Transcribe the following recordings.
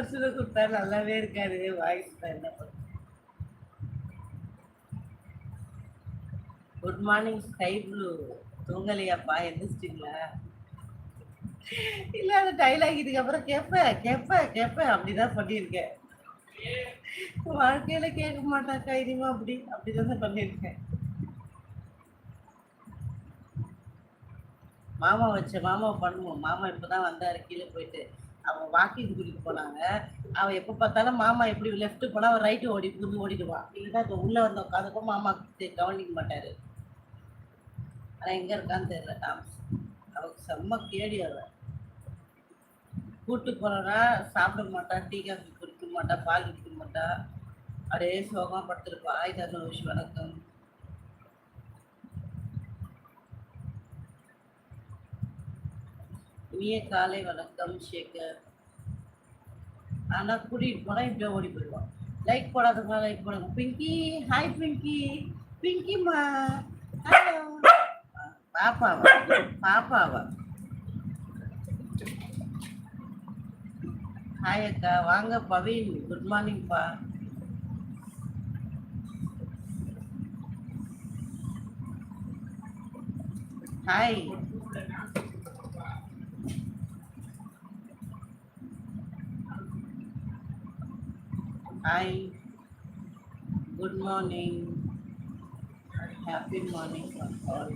வருஷம் கொடுத்தா நல்லாவே இருக்காரு. வாய்ஸ் என்ன குட் மார்னிங் ஸ்கை ப்ளூ தூங்கலையாப்பா எந்திரிச்சிட்டிங்களா? இல்ல அந்த டைலாக் இதுக்கப்புறம் கேட்பேன் கேட்பேன் கேட்பேன் அப்படிதான் பண்ணியிருக்கேன். வாழ்க்கையில கேட்க மாட்டாக்கா இனிமே அப்படி. அப்படிதான் பண்ணியிருக்கேன். மாமா வச்ச மாமா பண்ணுவோம். மாமா இப்பதான் வந்தாரு கீழே போயிட்டு. அவன் வாக்கிங் கூட்டிட்டு போனாங்க. அவன் எப்போ பார்த்தாலும் மாமா எப்படி லெஃப்ட் போனா அவன் ரைட்டு ஓடி புரிஞ்சு ஓடிடுவான் இல்லைன்னா இப்போ உள்ள வந்த உட்காந்துக்கோ மாமா கவனிக்க மாட்டாரு. ஆனா எங்க இருக்கான்னு தெரியல டாம்ஸ் அவனுக்கு செம்ம கேடி அவன் கூட்டு போனா சாப்பிட மாட்டான் டீ காஃபி குடிக்க மாட்டான் பால் குடிக்க மாட்டான் அப்படியே சோகமா படுத்திருப்பா. ஆய் விஷயம் வணக்கம். இனிய காலை வணக்கம் சேகர். ஆனால் கூட்டிட்டு போனால் இப்படியே ஓடி போயிடுவான். லைக் போடாதவங்க லைக் போடுங்க பிங்கி ஹாய் பிங்கி பிங்கிம்மா ஹலோ பாப்பாவா? பாப்பாவா? ஹாய் அக்கா. வாங்க Paveen good மார்னிங்ப்பா hi Hi. Good morning. Happy morning for all.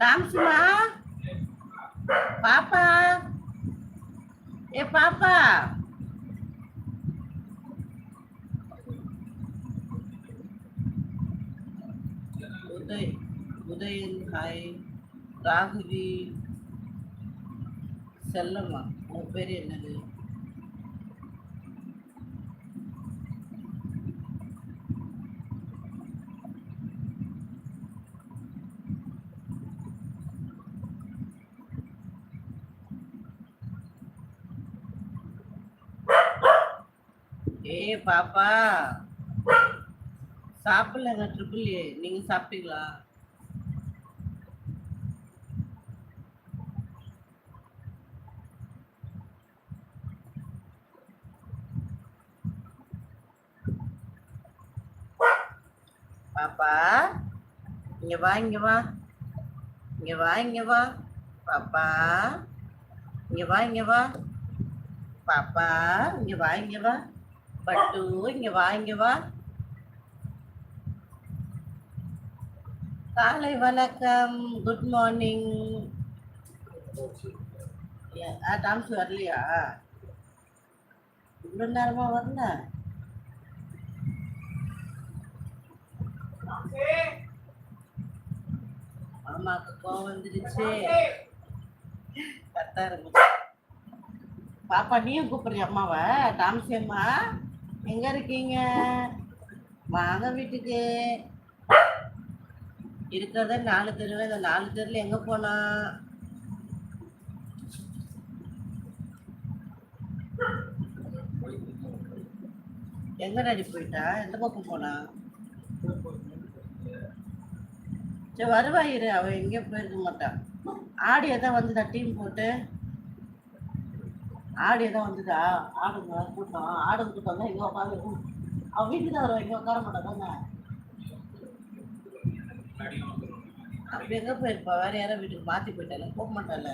రామ్సుమా పాప ఏ పాప ఉదయ్ ఉదయన్ హాయ్ రాహులి செல்லம்மா. உன் பேர் என்னது? ஏ பாப்பா. சாப்பிடலங்க ட்ரிபிள் ஏ நீங்க சாப்பிட்டீங்களா? பாப்பா. இங்க வா இங்க வா. இங்க வா இங்க வா. பாப்பா. இங்க வா இங்க வா. பாப்பா இங்க வா இங்க வா. பட்டு இங்க வா இங்க வா. காலை வணக்கம். குட் மார்னிங் டான்ஸ் வரலையா? இவ்வளோ நேரமா வரல? மாமாக்கு கோவம் வந்துடுச்சு. கத்தாருங்க பாப்பா நீயும் கூப்பிடுறிய அம்மாவை? தாமசி அம்மா எங்க இருக்கீங்க? வாங்க வீட்டுக்கு. இருக்கிறத நாலு தெருவு இந்த நாலு தெருல எங்க போனா? எங்க டாடி போயிட்டா? எந்த பக்கம் போனா? சரி வருவாயிரு அவ எங்கேயும் போயிருக்க மாட்டான் ஆடி எதாவது வந்துதா டீம் போட்டு? ஆடி எதாவது வந்துதா? ஆடுங்க கூட்டம் ஆடு கூட்டம் தான் இங்கே உட்காந்து அவன் வீட்டுக்கு தான் வருவா இங்கே உட்கார மாட்டான் தானே? அப்படி எங்கே போயிருப்பா? வேற யாரும் வீட்டுக்கு மாற்றி போயிட்டால போக மாட்டால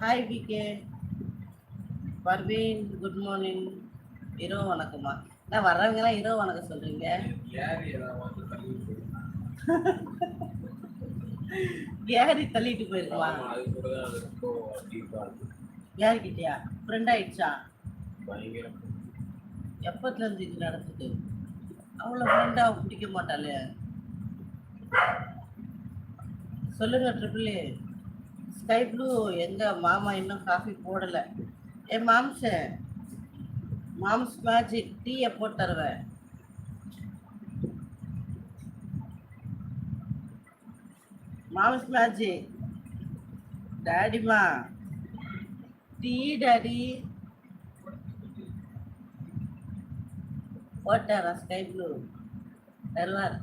hi PK Parveen good morning இரவு வணக்கம்மா. நான் வர்றவங்கலாம் இரவு வணக்கம் சொல்கிறீங்க ஏறி தள்ளிட்டு போயிருக்கலாம் யாருக்கிட்டயா ஃப்ரெண்ட் ஆயிடுச்சா? எப்பத்துல இருந்து இது நடக்குது? அவளை ஃப்ரெண்டா பிடிக்க மாட்டாளே. சொல்லுங்க ட்ரிபிள் ஸ்கை ப்ளூ எங்க? மாமா இன்னும் காஃபி போடல. ஏ மாம்ச. மாம்ஸ் மேஜிக் டீயை போட்டு தருவேன். மாம்ஸ் மேஜிக் டேடிமா டீ டாடி. போட்டாரா ஸ்கை ப்ளூ. தருவார்.